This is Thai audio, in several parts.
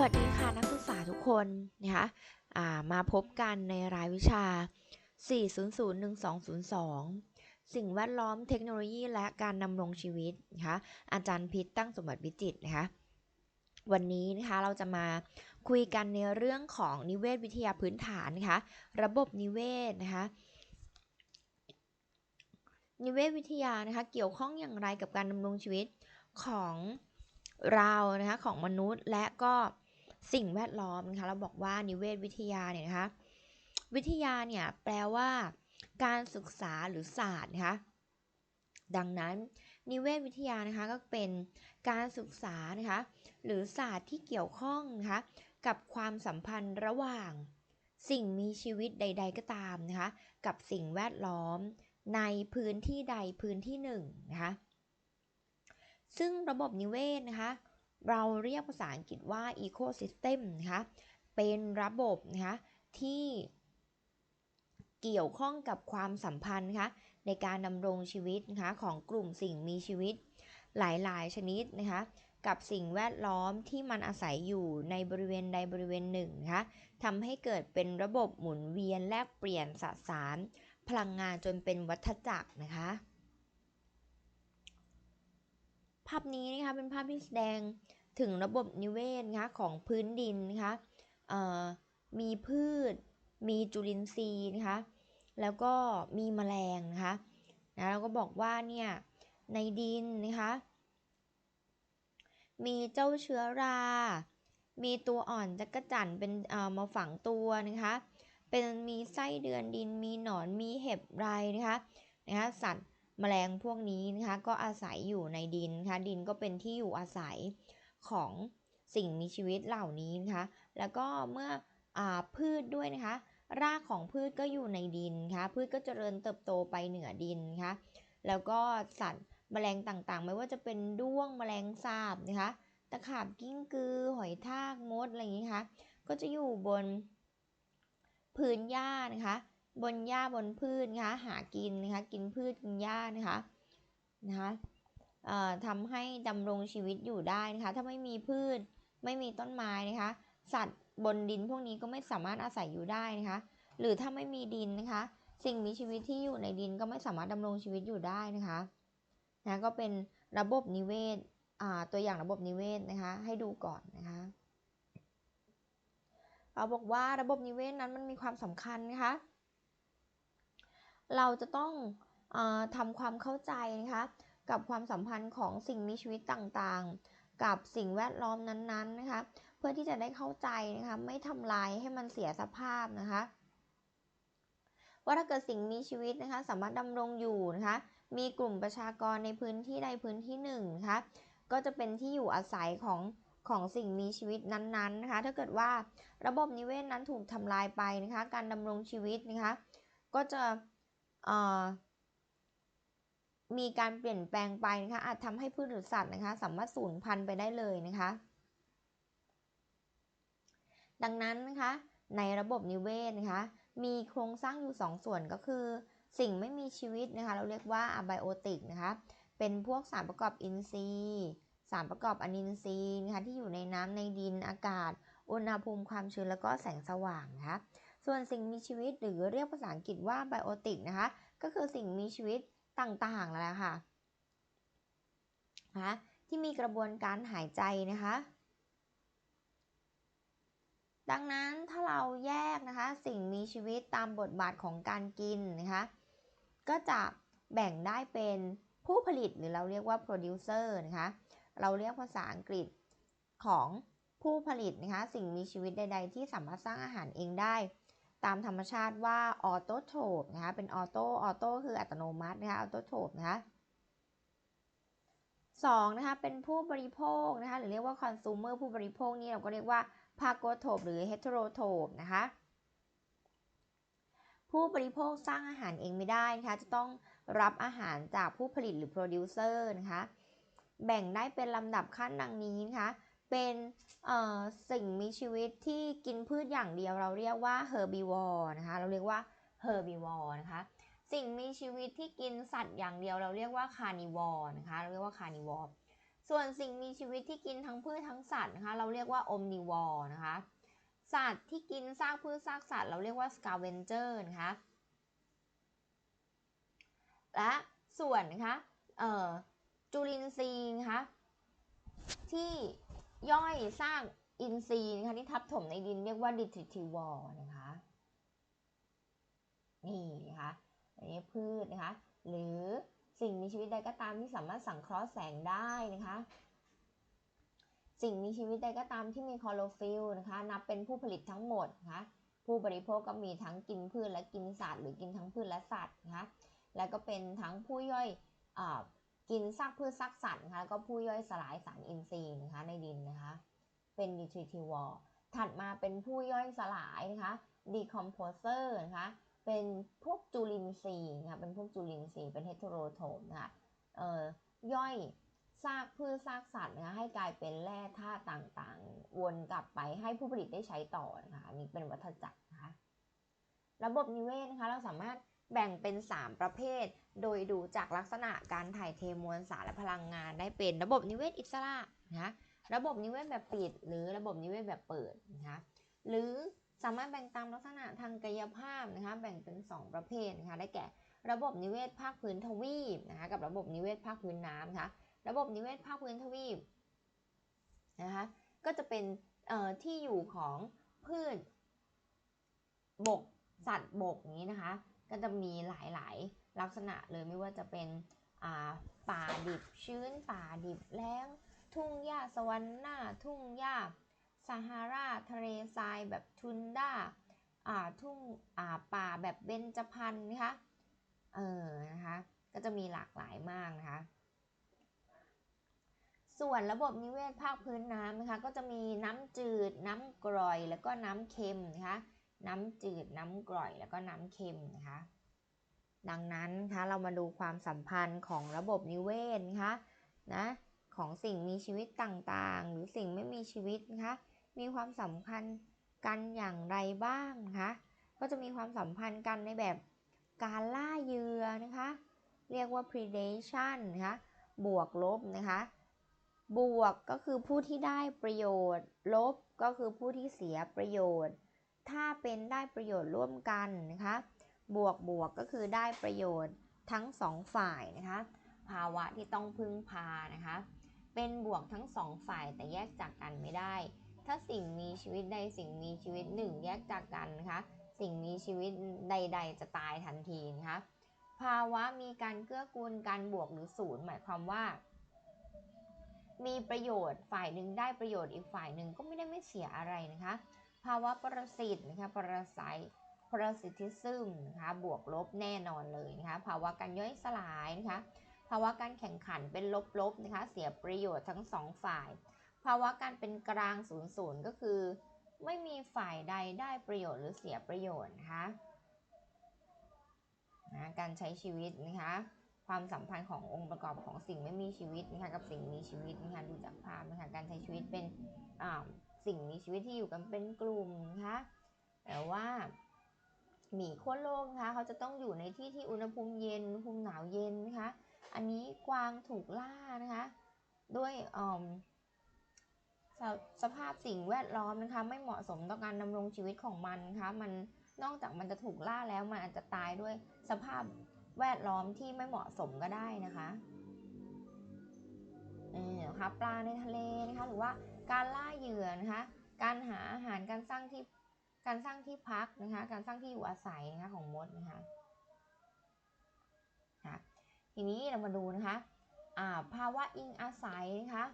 สวัสดีค่ะนักศึกษาทุกคนนะคะามาพบกันในรายวิชา 4001202 สิ่งแวดล้อมเทคโนโลยีและการดำรงชีวิตนะคะอาจารย์พิษตั้งสมบัติวิจิตนะคะวันนี้นะคะเราจะมาคุยกันในเรื่องของนิเวศวิทยาพื้นฐานนะคะระบบนิเวศนะคะนิเวศวิทยานะคะเกี่ยวข้องอย่างไรกับการดำรงชีวิตของเรานะคะของมนุษย์และก็ สิ่งแวดล้อมนะคะเราบอกว่านิเวศวิทยาเนี่ยนะคะวิทยาเนี่ยแปลว่าการศึกษาหรือศาสตร์นะคะดังนั้นนิเวศวิทยานะคะก็เป็นการศึกษานะคะหรือศาสตร์ที่เกี่ยวข้องนะคะกับความสัมพันธ์ระหว่าง สิ่งมีชีวิตใด ๆ ก็ตามนะคะกับสิ่งแวดล้อมในพื้นที่ใดพื้นที่หนึ่งนะคะซึ่งระบบนิเวศนะคะ เราเรียกภาษาอังกฤษว่า ecosystem นะคะเป็นระบบนะคะที่เกี่ยวข้องกับความสัมพันธ์นะคะในการดำรงชีวิตนะคะของกลุ่มสิ่งมีชีวิต หลายๆ ชนิดนะคะกับสิ่งแวดล้อมที่มันอาศัยอยู่ในบริเวณใดบริเวณหนึ่งนะคะทำให้เกิดเป็นระบบหมุนเวียนแลกเปลี่ยนสสาร พลังงานจนเป็นวัฏจักรนะคะ ภาพนี้นะคะเป็นภาพที่แสดงถึงระบบนิเวศนะคะของพื้นดินนะคะมีพืช มีจุลินทรีย์นะคะ แล้วก็มีแมลงนะคะนะแล้วก็บอกว่าเนี่ยในดินนะคะ มีเจ้าเชื้อรา มีตัวอ่อนจักระจั่นเป็นมาฝังตัวนะคะ เป็นมีไส้เดือนดิน มีหนอน มีเห็บไรนะคะ นะคะสัตว์ แมลงพวกนี้นะคะก็อาศัยอยู่ในดินนะคะดินก็เป็นที่อยู่อาศัยของสิ่งมีชีวิตเหล่านี้นะคะแล้วก็เมื่ออพืชด้วยนะคะ รากของพืชก็อยู่ในดินคะพืชก็เจริญเติบโตไปเหนือดินนะคะแล้วก็สัตว์แมลงต่างๆ ไม่ว่าจะเป็นด้วงแมลงสาบนะคะตะขาบกิ้งกือ หอยทากมดอะไรอย่างนี้คะก็จะอยู่บนพื้นหญ้านะคะ บนหญ้าบนพืชนะคะหากินนะคะกินพืชกินหญ้านะคะนะคะทำให้ดำรงชีวิตอยู่ได้นะคะถ้าไม่มีพืชไม่มีต้นไม้นะคะสัตว์บนดินพวกนี้ก็ไม่สามารถอาศัยอยู่ได้นะคะหรือถ้าไม่มีดินนะคะ สิ่งมีชีวิตที่อยู่ในดินก็ไม่สามารถดำรงชีวิตอยู่ได้นะคะนะก็เป็นระบบนิเวศตัวอย่างระบบนิเวศนะคะให้ดูก่อนนะคะเราบอกว่าระบบนิเวศนั้นมันมีความสำคัญนะคะ เราจะต้องอทำความเข้าใจนะคะกับความสัมพันธ์ของสิ่งมีชีวิตต่างๆ กับสิ่งแวดล้อมนั้นๆนะคะเพื่อที่จะได้เข้าใจนะคะไม่ทำลายให้มันเสียสภาพนะคะว่าถ้าเกิดสิ่งมีชีวิตนะคะสามารถดำรงอยู่นะคะมีกลุ่มประชากรในพื้นที่ใดพื้นที่หนึ่งนะคะก็จะเป็นที่อยู่อาศัยของของสิ่งมีชีวิตนั้นๆนะคะถ้าเกิดว่าระบบนิเวศนั้นถูกทำลายไปนะคะการดำรงชีวิตนะคะก็จะ มีการเปลี่ยนแปลงไปนะคะอาจทำให้พืชหรือสัตว์นะคะสามารถสูญพันธุ์ไปได้เลยนะคะ ดังนั้นนะคะในระบบนิเวศนะคะมีโครงสร้างอยู่2ส่วนก็คือ สิ่งไม่มีชีวิตนะคะเราเรียกว่าอะไบโอติกนะคะเป็นพวกสารประกอบอินทรีย์สารประกอบอนินทรีย์นะคะที่อยู่ในน้ำในดินอากาศ อุณหภูมิความชื้นแล้วก็แสงสว่างนะคะ ส่วนสิ่งมีชีวิตหรือเรียกภาษาอังกฤษว่าไบโอติกนะคะ ก็คือสิ่งมีชีวิตต่างๆแล้วค่ะนะที่มีกระบวนการหายใจนะคะ ดังนั้นถ้าเราแยกนะคะสิ่งมีชีวิตตามบทบาทของการกินนะคะก็จะแบ่งได้เป็นผู้ผลิตหรือเราเรียกว่า producer นะคะ เราเรียกภาษาอังกฤษของผู้ผลิตนะคะ สิ่งมีชีวิตใด ๆ ที่สามารถสร้างอาหารเองได้ ตามธรรมชาติว่าออโตโทปนะคะเป็นออโตออโตคืออัตโนมัตินะคะออโตโทปนะคะสองนะคะเป็นผู้บริโภคนะคะหรือเรียกว่าคอน sumer ผู้บริโภคนี่เราก็เรียกว่าพาโกโทปหรือเฮตโรโทปนะคะผู้บริโภคสร้างอาหารเองไม่ได้นะคะจะต้องรับอาหารจากผู้ผลิตหรือโปรดิวเซอร์นะคะแบ่งได้เป็นลำดับขั้นดังนี้นะคะ เป็นสิ่งมีชีวิตที่กินพืชอย่างเดียวเราเรียกว่า herbivore นะคะ เราเรียกว่า herbivore นะคะ สิ่งมีชีวิตที่กินสัตว์อย่างเดียวเราเรียกว่า carnivore นะคะ เราเรียกว่า carnivore ส่วนสิ่งมีชีวิตที่กินทั้งพืชทั้งสัตว์นะคะ เราเรียกว่า omnivore นะคะ สัตว์ที่กินซากพืชซากสัตว์เราเรียกว่า scavenger นะคะ และส่วนนะคะจุลินทรีย์นะคะที่ ย่อยสร้างอินทรีย์นะคะที่ทับถมในดินเรียกว่า detritivore นะคะนี่นะคะอันนี้พืชนะคะหรือสิ่งมีชีวิตใดก็ตามที่สามารถสังเคราะห์แสงได้นะคะ สิ่งมีชีวิตใดก็ตามที่มีคลอโรฟิลนะคะ นับเป็นผู้ผลิตทั้งหมดนะคะผู้บริโภคก็มีทั้งกินพืชและกินสัตว์หรือกินทั้งพืชและสัตว์นะคะแล้วก็เป็นทั้งผู้ย่อยอ กินซากพืชซากสัตว์นะคะแล้วก็ผู้ย่อยสลายสารอินทรีย์นะคะในดินนะคะ เป็น nutritivore ถัดมาเป็นผู้ย่อยสลายนะคะ decomposer นะคะเป็นพวกจุลินทรีย์นะคะเป็นพวกจุลินทรีย์เป็นเฮตโรโทมนะคะเอ่อย่อยซากพืชซากสัตว์นะคะให้กลายเป็นแร่ธาตุต่างๆ วนกลับไปให้ผู้ผลิตได้ใช้ต่อนะคะนี่เป็นวัฏจักรนะคะ ระบบนิเวศนะคะเราสามารถ แบ่งเป็น 3 ประเภท โดยดูจากลักษณะการถ่ายเทมวลสารและพลังงานได้เป็นระบบนิเวศอิสระนะระบบนิเวศแบบปิด หรือระบบนิเวศแบบเปิดนะคะหรือสามารถแบ่งตามลักษณะทางกายภาพนะคะแบ่งเป็น 2 ประเภทนะคะได้แก่ระบบนิเวศภาคพื้นทวีปนะคะกับระบบนิเวศภาคพื้นน้ำนะคะระบบนิเวศภาคพื้นทวีปนะคะก็จะเป็นที่อยู่ของพืชบกสัตว์บกนี้นะคะ ก็จะมีหลายๆ ลักษณะเลยไม่ว่าจะเป็นป่าดิบชื้น ป่าดิบแล้ง ทุ่งหญ้าสวรรค์หน้าทุ่งหญ้าซาฮาราทะเลทรายแบบทุนด้าทุ่งป่าแบบเบญจพรรณนะคะเออนะคะก็จะมีหลากหลายมากนะคะส่วนระบบนิเวศภาคพื้นน้ำนะคะก็จะมีน้ำจืด น้ำกร่อย แล้วก็น้ำเค็มนะคะ น้ำจืด น้ำกร่อย แล้วก็น้ำเค็มนะคะ ดังนั้นคะเรามาดูความสัมพันธ์ของระบบนิเวศนะคะนะของสิ่งมีชีวิตต่างๆ หรือสิ่งไม่มีชีวิตนะคะมีความสัมพันธ์กันอย่างไรบ้างนะคะก็จะมีความสัมพันธ์กันในแบบการล่าเหยื่อนะคะ เรียกว่า predation นะคะบวกลบนะคะ บวกก็คือผู้ที่ได้ประโยชน์ ลบก็คือผู้ที่เสียประโยชน์ ถ้าเป็นได้ประโยชน์ร่วมกันนะคะ บวกบวกก็คือได้ประโยชน์ทั้งสองฝ่ายนะคะ ภาวะที่ต้องพึ่งพานะคะ เป็นบวกทั้งสองฝ่ายแต่แยกจากกันไม่ได้ ถ้าสิ่งมีชีวิตใดสิ่งมีชีวิตหนึ่งแยกจากกันนะคะ สิ่งมีชีวิตใด ๆ จะตายทันทีนะคะ ภาวะมีการเกื้อกูลการบวกหรือศูนย์หมายความว่ามีประโยชน์ฝ่ายหนึ่งได้ประโยชน์อีกฝ่ายหนึ่งก็ไม่ได้ไม่เสียอะไรนะคะ ภาวะประสิตนะคะประสัยประสิทธิซึมนะคะบวกลบแน่นอนเลยนะคะภาวะการย่อยสลายนะคะภาวะการแข่งขันเป็นลบๆนะคะเสียประโยชน์ทั้งสองฝ่าย ภาวะการเป็นกลางศูนย์ศูนย์ก็คือ ไม่มีฝ่ายใดได้ประโยชน์หรือเสียประโยชน์นะคะนะการใช้ชีวิตนะคะความสัมพันธ์ขององค์ประกอบของสิ่งไม่มีชีวิตนะคะกับสิ่งมีชีวิตนะคะดูจากภาพนะคะการใช้ชีวิตเป็นอ่า สิ่งมีชีวิตที่อยู่กันเป็นกลุ่มนะคะแต่ว่าหมีขั้วโลกนะคะเขาจะต้องอยู่ในที่ที่อุณหภูมิเย็นอุณหภูมิหนาวเย็นนะคะอันนี้กวางถูกล่านะคะด้วยสสภาพสิ่งแวดล้อมนะคะไม่เหมาะสมต่อการดำรงชีวิตของมันนะคะมันนอกจากมันจะถูกล่าแล้วมันอาจจะตายด้วยสภาพแวดล้อมที่ไม่เหมาะสมก็ได้นะคะเออคะปลาในทะเลนะคะหรือว่า การล่าเหยื่อนะคะการหาอาหารการสร้างที่การสร้างที่พักนะคะการสร้างที่อยู่อาศัยนะคะของมดนะคะทีนี้เรามาดูนะคะภาวะอิงอาศัยนะคะ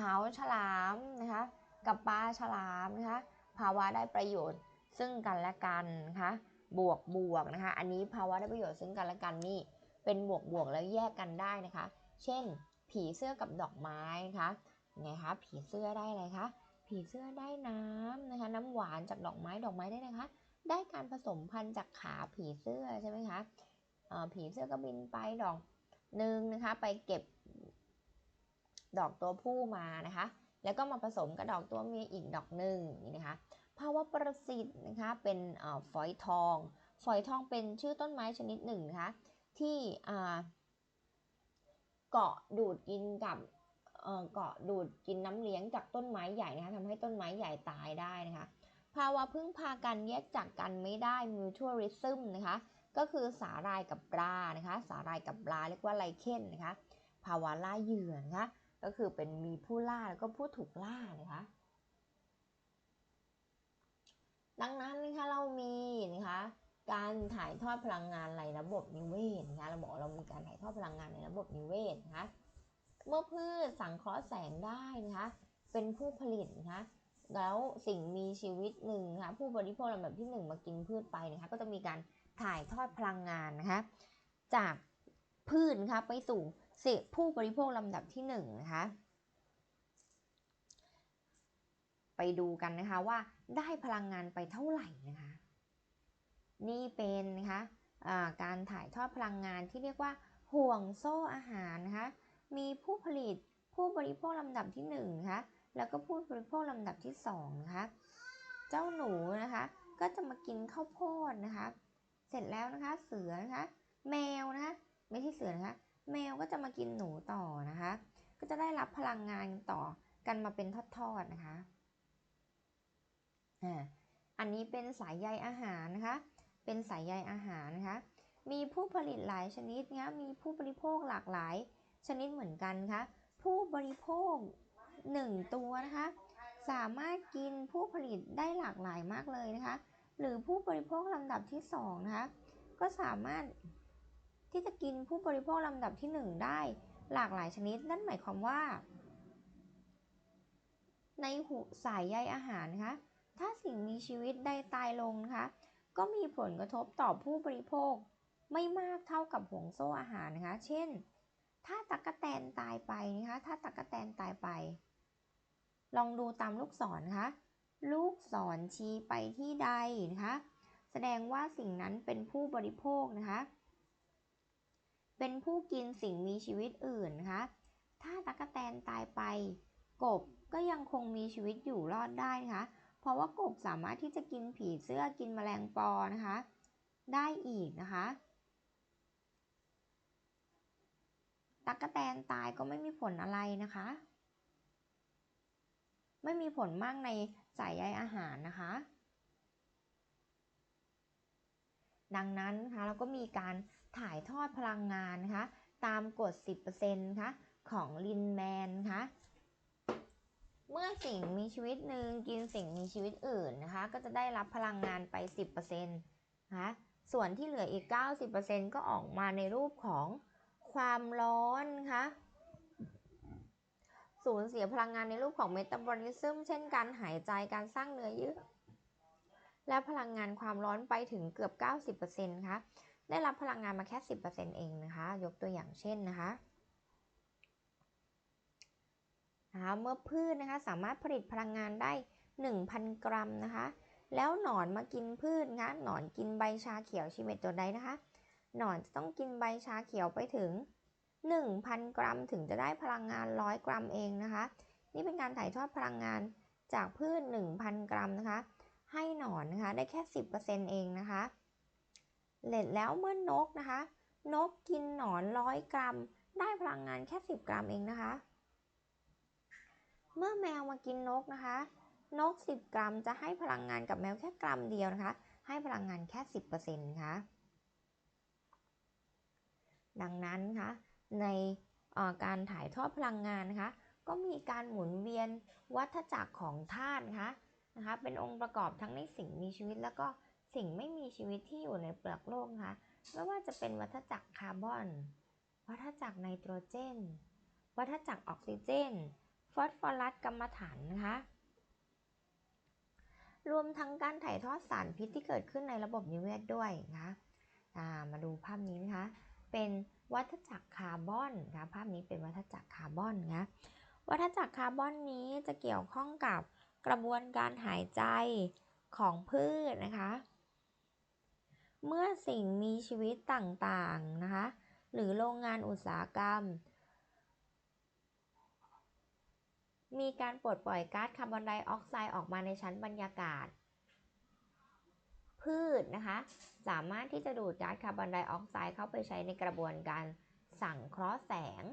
หาวฉลามนะคะกับปลาฉลามนะคะภาวะได้ประโยชน์ซึ่งกันและกันนะคะบวกบวกนะคะอันนี้ภาวะได้ประโยชน์ซึ่งกันและกันนี่เป็นบวกบวกแล้วแยกกันได้นะคะ เช่น ผีเสื้อกับดอกไม้นะคะ ไงคะผีเสื้อได้อะไรคะผีเสื้อได้น้ำนะคะ น้ำหวานจากดอกไม้ดอกไม้ได้นะคะ ได้การผสมพันธุ์จากขาผีเสื้อใช่ไหมคะผีเสื้อก็บินไปดอกหนึ่งนะคะ ไปเก็บดอกตัวผู้มานะคะ แล้วก็มาผสมกับดอกตัวเมียอีกดอกหนึ่งนี่นะคะภาวะประสิทธิ์นะคะเป็นฝอยทอง ฝอยทองเป็นชื่อต้นไม้ชนิดหนึ่งนะคะที่เกาะดูดกินกับ เกาะดูดกินน้ำเลี้ยงจากต้นไม้ใหญ่นะคะทำให้ต้นไม้ใหญ่ตายได้นะคะ ภาวะพึ่งพากันแยกจากกันไม่ได้ mutualism นะคะ ก็คือสาหร่ายกับปลานะคะ สาหร่ายกับปลาเรียกว่าไลเคนนะคะ ภาวะล่าเหยื่อนะคะ ก็คือเป็นมีผู้ล่าแล้วก็ผู้ถูกล่านะคะ ดังนั้นนะคะเรามีนะคะการถ่ายทอดพลังงานในระบบนิเวศนะคะ เราบอกเรามีการถ่ายทอดพลังงานในระบบนิเวศนะคะ เมื่อพืชสังเคราะห์แสงได้นะคะ เป็นผู้ผลิตนะคะ แล้วสิ่งมีชีวิตหนึ่งนะคะผู้บริโภคลำดับที่หนึ่งมากินพืชไปนะคะ ก็จะมีการถ่ายทอดพลังงานนะคะ จากพืชนะคะไปสู่ผู้บริโภคลำดับที่หนึ่งนะคะ ไปดูกันนะคะว่าได้พลังงานไปเท่าไหร่นะคะ นี่เป็นนะคะอ่าการถ่ายทอดพลังงานที่เรียกว่าห่วงโซ่อาหารนะคะ มีผู้ผลิตผู้บริโภคลำดับที่หนึ่งนะคะแล้วก็ผู้บริโภคลำดับที่สองนะคะเจ้าหนูนะคะก็จะมากินข้าวโพดนะคะเสร็จแล้วนะคะเสือนะคะแมวนะคะไม่ใช่เสือนะคะแมวก็จะมากินหนูต่อนะคะก็จะได้รับพลังงานต่อกันมาเป็นทอดๆนะคะอ่าอันนี้เป็นสายใยอาหารนะคะเป็นสายใยอาหารนะคะมีผู้ผลิตหลายชนิดนะมีผู้บริโภคหลากหลาย ชนิดเหมือนกันคะผู้บริโภคหนึ่งตัวนะคะสามารถกินผู้ผลิตได้หลากหลายมากเลยนะคะหรือผู้บริโภคลำดับที่สองนะคะก็สามารถที่จะกินผู้บริโภคลำดับที่หนึ่งได้หลากหลายชนิด นั่นหมายความว่า ในหูสายใยอาหารนะคะถ้าสิ่งมีชีวิตใดตายลงนะคะก็มีผลกระทบต่อผู้บริโภคไม่มากเท่ากับห่วงโซ่อาหารนะคะ เช่น ถ้าตั๊กแตนตายไปนะคะ ถ้าตั๊กแตนตายไป ลองดูตามลูกศรนะคะ ลูกศรชี้ไปที่ใดนะคะ แสดงว่าสิ่งนั้นเป็นผู้บริโภคนะคะ เป็นผู้กินสิ่งมีชีวิตอื่นนะคะ ถ้าตั๊กแตนตายไป กบก็ยังคงมีชีวิตอยู่รอดได้นะคะ เพราะว่ากบสามารถที่จะกินผีเสื้อกินแมลงปอนะคะ ได้อีกนะคะ ตั๊กแตนตายก็ไม่มีผลอะไรนะคะ ไม่มีผลมากในสายใยอาหารนะคะ ดังนั้นนะคะเราก็มีการถ่ายทอดพลังงานนะคะตามกฎ 10%นะคะของลินแมนนะคะเมื่อสิ่งมีชีวิตหนึ่งกินสิ่งมีชีวิตอื่นนะคะ ก็จะได้รับพลังงานไป 10%นะคะส่วนที่เหลืออีก 90%ก็ออกมาในรูปของ ความร้อนคะสูญเสียพลังงานในรูปของเมตาบอลิซึมเช่นการหายใจการสร้างเนื้อเยื่อและพลังงานความร้อนไปถึงเกือบ 90%นะคะได้รับพลังงานมาแค่ 10%เองนะคะ ยกตัวอย่างเช่นนะคะนะคะเมื่อพืชนะคะสามารถผลิตพลังงานได้ 1,000 กรัมนะคะ แล้วหนอนมากินพืชนะคะหนอนกินใบชาเขียวชิเมตตัวใดนะคะ หนอนจะต้องกินใบชาเขียวไปถึง 1,000 กรัมถึงจะได้พลังงาน 100 กรัมเองนะคะ นี่เป็นการถ่ายทอดพลังงานจากพืช 1,000 กรัมนะคะ ให้หนอนนะคะได้แค่ 10%เองนะคะเสร็จแล้วเมื่อนกนะคะ นกกินหนอน 100 กรัม ได้พลังงานแค่ 10 กรัมเองนะคะ เมื่อแมวมากินนกนะคะ นก 10 กรัมจะให้พลังงานกับแมวแค่กรัมเดียวนะคะ ให้พลังงานแค่ 10%ค่ะ ดังนั้นคะในการถ่ายทอดพลังงานนะคะก็มีการหมุนเวียนวัฏจักรของธาตุนะคะนะคะเป็นองค์ประกอบทั้งในสิ่งมีชีวิต แล้วก็สิ่งไม่มีชีวิตที่อยู่ในเปลือกโลกนะคะไม่ว่าจะเป็นวัฏจักรคาร์บอน วัฏจักรไนโตรเจน วัฏจักรออกซิเจน ฟอสฟอรัสกัมมันถันนะคะรวมทั้งการถ่ายทอดสารพิษที่เกิดขึ้นในระบบนิเวศด้วยนะคะมาดูภาพนี้นะคะ เป็นวัฏจักรคาร์บอนนะภาพนี้เป็นวัฏจักรคาร์บอนนะวัฏจักรคาร์บอนนี้จะเกี่ยวข้องกับกระบวนการหายใจของพืชนะคะ เมื่อสิ่งมีชีวิตต่างๆนะคะ หรือโรงงานอุตสาหกรรม มีการปลดปล่อยก๊าซคาร์บอนไดออกไซด์ออกมาในชั้นบรรยากาศ พืชนะคะ สามารถที่จะดูดก๊าซคาร์บอนไดออกไซด์เข้าไปใช้ในกระบวนการสังเคราะห์แสง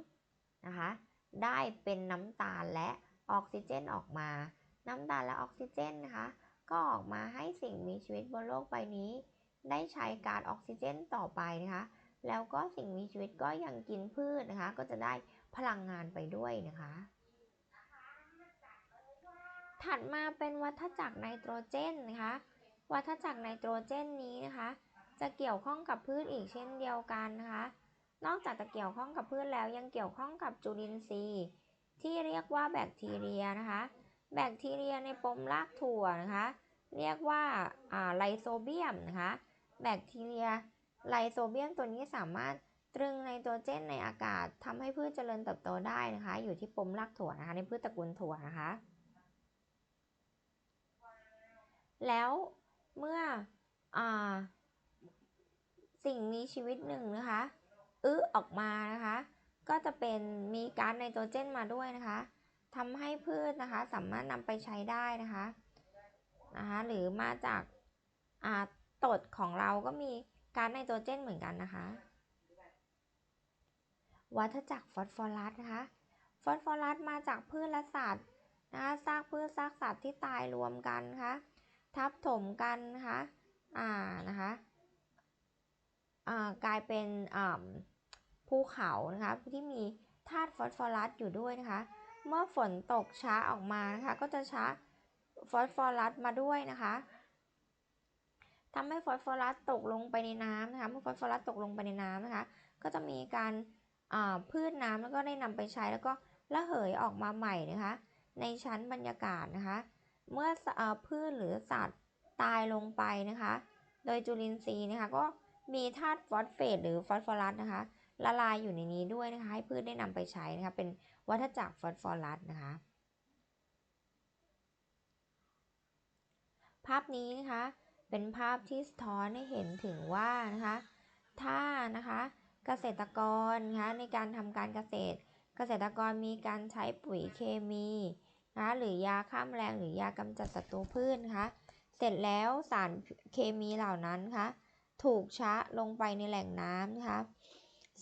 นะคะ ได้เป็นน้ำตาลและออกซิเจนออกมา น้ำตาลและออกซิเจนนะคะ ก็ออกมาให้สิ่งมีชีวิตบนโลกใบนี้ ได้ใช้ก๊าซออกซิเจนต่อไปนะคะ แล้วก็สิ่งมีชีวิตก็ยังกินพืชนะคะ ก็จะได้พลังงานไปด้วยนะคะ ถัดมาเป็นวัฏจักรไนโตรเจนนะคะ วัฏจักรไนโตรเจนนี้นะคะ จะเกี่ยวข้องกับพืชอีกเช่นเดียวกันนะคะ นอกจากจะเกี่ยวข้องกับพืชแล้วยังเกี่ยวข้องกับจุลินทรีย์ ที่เรียกว่าแบคทีเรียนะคะ แบคทีเรียในปมรากถั่วนะคะ เรียกว่าไลโซเบียมนะคะ แบคทีเรียไลโซเบียมตัวนี้สามารถตรึงไนโตรเจนในอากาศทำให้พืชเจริญเติบโตได้นะคะ อยู่ที่ปมรากถั่วนะคะ ในพืชตระกูลถั่วนะคะ แล้ว เมื่ออสิ่งมีชีวิตหนึ่งนะคะอึออกมานะคะ ก็จะเป็นมีก๊าซไนโตรเจนมาด้วยนะคะทำให้พืชนะคะสามารถนำไปใช้ได้นะคะนะคะหรือมาจากตดของเราก็มีก๊าซไนโตรเจนเหมือนกันนะคะ วัฏจักรฟอสฟอรัสนะคะฟอสฟอรัสมาจากพืชและสัตว์นะคะซากพืชซากสัตว์ที่ตายรวมกันนะคะ ทับถมกันนะคะอ่านะคะอ่ากลายเป็นอ่าภูเขานะคะที่มีธาตุฟอสฟอรัสอยู่ด้วยนะคะ เมื่อฝนตกช้าออกมานะคะ ก็จะช้าฟอสฟอรัสมาด้วยนะคะทำให้ฟอสฟอรัสตกลงไปในน้ำนะคะเมื่อฟอสฟอรัสตกลงไปในน้ำนะคะ ก็จะมีการพืชน้ำแล้วก็ได้นำไปใช้แล้วก็ระเหยออกมาใหม่นะคะ ในชั้นบรรยากาศนะคะ เมื่อพืชหรือสัตว์ตายลงไปนะคะ โดยจุลินทรีย์นะคะก็มีธาตุฟอสเฟตหรือฟอสฟอรัสนะคะ ละลายอยู่ในนี้ด้วยนะคะ ให้พืชได้นำไปใช้นะคะ เป็นวัฏจักรฟอสฟอรัสนะคะ ภาพนี้นะคะ เป็นภาพที่สะท้อนให้เห็นถึงว่านะคะ ถ้านะคะเกษตรกรนะคะในการทำการเกษตร เกษตรกรมีการใช้ปุ๋ยเคมี นะคะหรือยาฆ่าแมลงหรือยากำจัดศัตรูพืชนะคะเสร็จแล้วสารเคมีเหล่านั้นคะถูกชะลงไปในแหล่งน้ำนะคะ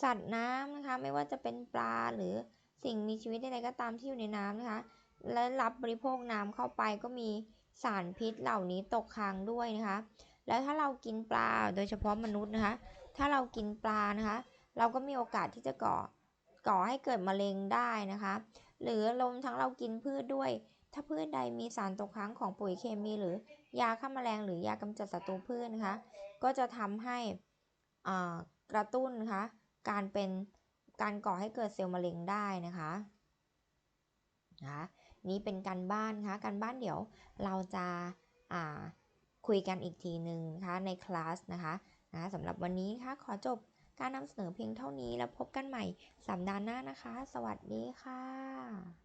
สัตว์น้ำนะคะไม่ว่าจะเป็นปลาหรือสิ่งมีชีวิตใดๆก็ตามที่อยู่ในน้ำนะคะและรับบริโภคน้ำเข้าไปก็มีสารพิษเหล่านี้ตกค้างด้วยนะคะ แล้วถ้าเรากินปลาโดยเฉพาะมนุษย์นะคะ ถ้าเรากินปลานะคะ เราก็มีโอกาสที่จะก่อก่อให้เกิดมะเร็งได้นะคะ หรือลมทั้งเรากินพืชด้วย ถ้าพืชใดมีสารตกค้างของปุ๋ยเคมีหรือ ยาฆ่าแมลงหรือยากำจัดศัตรูพืชนะคะ ก็จะทำให้กระตุ้นนะคะการเป็นการก่อให้เกิดเซลล์มะเร็งได้นะคะนะนี้เป็นการบ้านคะการบ้านเดี๋ยวเราจะคุยกันอีกทีหนึ่งนะคะในคลาสนะคะนะสำหรับวันนี้ค่ะขอจบ การนำเสนอเพียงเท่านี้แล้วพบกันใหม่สัปดาห์หน้านะคะ สวัสดีค่ะ